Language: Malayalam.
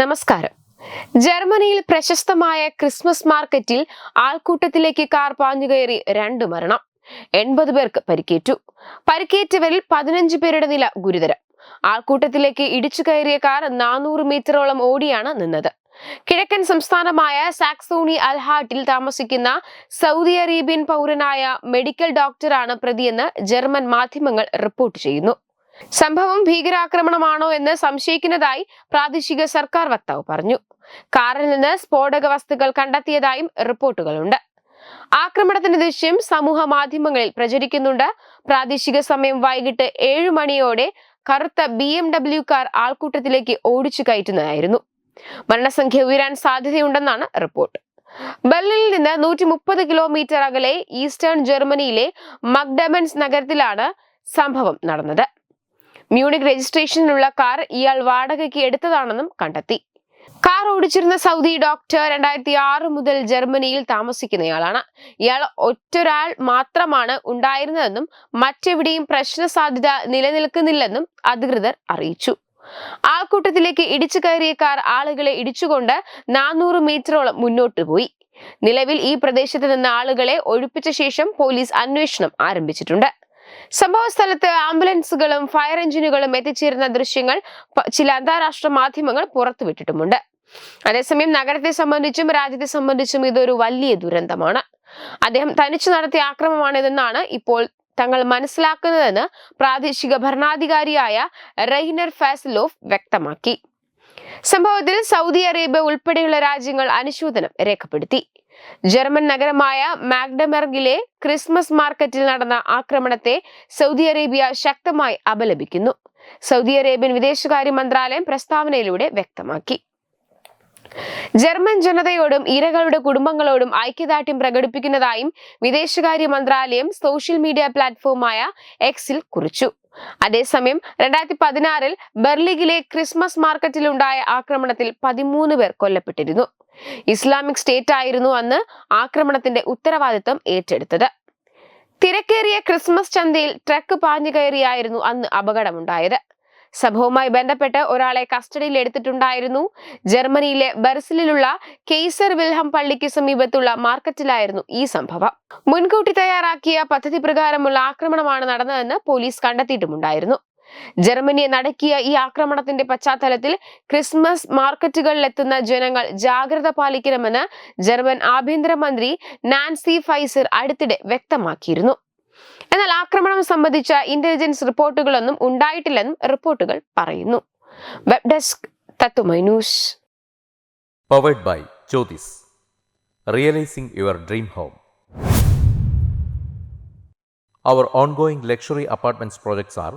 നമസ്കാരം. ജർമ്മനിയിൽ പ്രശസ്തമായ ക്രിസ്മസ് മാർക്കറ്റിൽ ആൾക്കൂട്ടത്തിലേക്ക് കാർ പാഞ്ഞു കയറി രണ്ട് മരണം. എൺപത് പേർക്ക് പരിക്കേറ്റു. പരിക്കേറ്റവരിൽ പതിനഞ്ച് പേരുടെ നില ഗുരുതരം. ആൾക്കൂട്ടത്തിലേക്ക് ഇടിച്ചു കയറിയ കാർ നാനൂറ് മീറ്ററോളം ഓടിയാണ് നിന്നത്. കിഴക്കൻ സംസ്ഥാനമായ സാക്സോണി അൽഹാട്ടിൽ താമസിക്കുന്ന സൗദി അറേബ്യൻ പൗരനായ മെഡിക്കൽ ഡോക്ടറാണ് പ്രതിയെന്ന് ജർമ്മൻ മാധ്യമങ്ങൾ റിപ്പോർട്ട് ചെയ്യുന്നു. സംഭവം ഭീകരാക്രമണമാണോ എന്ന് സംശയിക്കുന്നതായി പ്രാദേശിക സർക്കാർ വക്താവ് പറഞ്ഞു. കാറിൽ നിന്ന് സ്ഫോടക വസ്തുക്കൾ കണ്ടെത്തിയതായും റിപ്പോർട്ടുകളുണ്ട്. ആക്രമണത്തിന്റെ ദൃശ്യം സമൂഹ മാധ്യമങ്ങളിൽ പ്രചരിക്കുന്നുണ്ട്. പ്രാദേശിക സമയം വൈകിട്ട് ഏഴു മണിയോടെ കറുത്ത ബി എം ഡബ്ല്യു കാർ ആൾക്കൂട്ടത്തിലേക്ക് ഓടിച്ചു കയറ്റുന്നതായിരുന്നു. മരണസംഖ്യ ഉയരാൻ സാധ്യതയുണ്ടെന്നാണ് റിപ്പോർട്ട്. ബെർലിനിൽ നിന്ന് നൂറ്റി മുപ്പത് കിലോമീറ്റർ അകലെ ഈസ്റ്റേൺ ജർമ്മനിയിലെ മക്ഡമൻസ് നഗരത്തിലാണ് സംഭവം നടന്നത്. മ്യൂണിക് രജിസ്ട്രേഷനിലുള്ള കാർ ഇയാൾ വാടകയ്ക്ക് എടുത്തതാണെന്നും കണ്ടെത്തി. കാർ ഓടിച്ചിരുന്ന സൗദി ഡോക്ടർ രണ്ടായിരത്തി ആറ് മുതൽ ജർമ്മനിയിൽ താമസിക്കുന്നയാളാണ്. ഇയാൾ ഒറ്റൊരാൾ മാത്രമാണ് ഉണ്ടായിരുന്നതെന്നും മറ്റെവിടെയും പ്രശ്ന സാധ്യത നിലനിൽക്കുന്നില്ലെന്നും അധികൃതർ അറിയിച്ചു. ആൾക്കൂട്ടത്തിലേക്ക് ഇടിച്ചു കയറിയ കാർ ആളുകളെ ഇടിച്ചുകൊണ്ട് നാനൂറ് മീറ്ററോളം മുന്നോട്ട് പോയി. നിലവിൽ ഈ പ്രദേശത്ത് നിന്ന് ആളുകളെ ഒഴിപ്പിച്ച ശേഷം പോലീസ് അന്വേഷണം ആരംഭിച്ചിട്ടുണ്ട്. സംഭവ സ്ഥലത്ത് ആംബുലൻസുകളും ഫയർ എഞ്ചിനുകളും എത്തിച്ചേരുന്ന ദൃശ്യങ്ങൾ ചില അന്താരാഷ്ട്ര മാധ്യമങ്ങൾ പുറത്തുവിട്ടിട്ടുമുണ്ട്. അതേസമയം നഗരത്തെ സംബന്ധിച്ചും രാജ്യത്തെ സംബന്ധിച്ചും ഇതൊരു വലിയ ദുരന്തമാണ്. അദ്ദേഹം തനിച്ചു നടത്തിയ ആക്രമമാണിതെന്നാണ് ഇപ്പോൾ തങ്ങൾ മനസ്സിലാക്കുന്നതെന്ന് പ്രാദേശിക ഭരണാധികാരിയായ റെയ്നർ ഫാസിലോഫ് വ്യക്തമാക്കി. സംഭവത്തിൽ സൗദി അറേബ്യ ഉൾപ്പെടെയുള്ള രാജ്യങ്ങൾ അനുശോചനം രേഖപ്പെടുത്തി. ജർമ്മൻ നഗരമായ മാഗ്ഡമെർഗിലെ ക്രിസ്മസ് മാർക്കറ്റിൽ നടന്ന ആക്രമണത്തെ സൗദി അറേബ്യ ശക്തമായി അപലപിക്കുന്നു. സൗദി അറേബ്യൻ വിദേശകാര്യ മന്ത്രാലയം പ്രസ്താവനയിലൂടെ വ്യക്തമാക്കി. ജർമ്മൻ ജനതയോടും ഇരകളുടെ കുടുംബങ്ങളോടും ഐക്യദാർഢ്യം പ്രകടിപ്പിക്കുന്നതായും വിദേശകാര്യ മന്ത്രാലയം സോഷ്യൽ മീഡിയ പ്ലാറ്റ്ഫോമായ എക്സിൽ കുറിച്ചു. അതേസമയം രണ്ടായിരത്തി പതിനാറിൽ ബെർലിഗിലെ ക്രിസ്മസ് മാർക്കറ്റിലുണ്ടായ ആക്രമണത്തിൽ പതിമൂന്ന് പേർ കൊല്ലപ്പെട്ടിരുന്നു. ഇസ്ലാമിക് സ്റ്റേറ്റ് ആയിരുന്നു അന്ന് ആക്രമണത്തിന്റെ ഉത്തരവാദിത്തം ഏറ്റെടുത്തത്. തിരക്കേറിയ ക്രിസ്മസ് ചന്തയിൽ ട്രക്ക് പാഞ്ഞു കയറിയായിരുന്നു അന്ന് അപകടമുണ്ടായത്. സംഭവവുമായി ബന്ധപ്പെട്ട് ഒരാളെ കസ്റ്റഡിയിൽ എടുത്തിട്ടുണ്ടായിരുന്നു. ജർമ്മനിയിലെ ബെർസിലുള്ള കെയ്സർ വിൽഹം പള്ളിക്ക് സമീപത്തുള്ള മാർക്കറ്റിലായിരുന്നു ഈ സംഭവം. മുൻകൂട്ടി തയ്യാറാക്കിയ പദ്ധതി പ്രകാരമുള്ള ആക്രമണമാണ് നടന്നതെന്ന് പോലീസ് കണ്ടെത്തിയിട്ടുമുണ്ടായിരുന്നു. ജർമ്മനിയെ നടക്കിയ ഈ ആക്രമണത്തിന്റെ പശ്ചാത്തലത്തിൽ ക്രിസ്മസ് മാർക്കറ്റുകളിലെത്തുന്ന ജനങ്ങൾ ജാഗ്രത പാലിക്കണമെന്ന് ജർമ്മൻ ആഭ്യന്തരമന്ത്രി നാൻസി ഫൈസർ അടുത്തിടെ വ്യക്തമാക്കിയിരുന്നു എന്നാൽ ആക്രമണം സംബന്ധിച്ച ഇന്റലിജൻസ് റിപ്പോർട്ടുകളൊന്നും ഉണ്ടായിട്ടില്ലെന്നും റിപ്പോർട്ടുകൾ പറയുന്നു വെബ് ഡെസ്ക് തത്തുമൈ news by by Jyotis. Your dream home. Our ongoing luxury apartments projects are